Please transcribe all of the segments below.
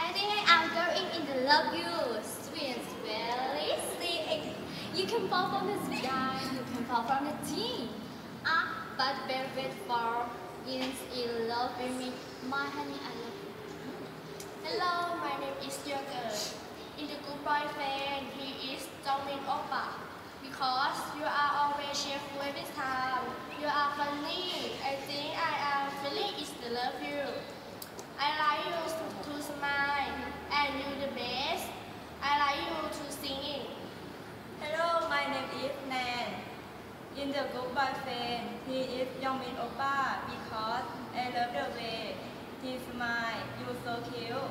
I think I'm going in the love you sweet very sick you can fall from the sky you can fall from the tree ah but benefit for is in love with me my honey I love you Hello, my name is Yogurt. In the good boyfriend, he is Jongmin Oppa. Because you are always cheerful every time. You are funny. I think I am feeling is to love you. I like you to, to smile. And you the best. I like you to singing. Hello, my name is Nan. In the group boyfriend, he is Yongmin Oppa because I love the way he smile. You so cute.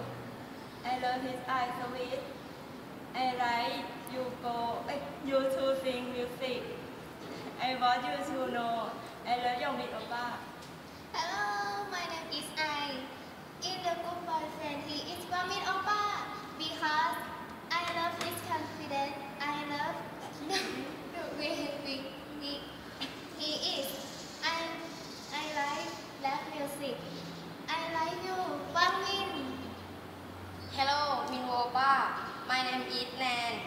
I love his eyes sweet. I like you go. eh, You to sing music. I want you to know. I love Yongmin Oppa. Hello, my name is I. In the good boyfriend, he is Jongmin Oppa. Because I love his confidence. I love the way he, he, he is. I, I like rap music. I like you, Jongmin. Hello, Minwopa. Is Nan.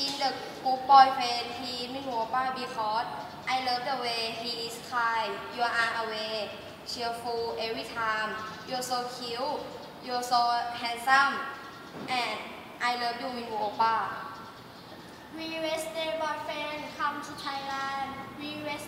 In the group boyfriend, he Minwopa because I love the way he is kind. You are away, cheerful every time. You're so cute. You're so handsome. And I love you, Minwopa. We Wednesday boyfriend come to Thailand. We in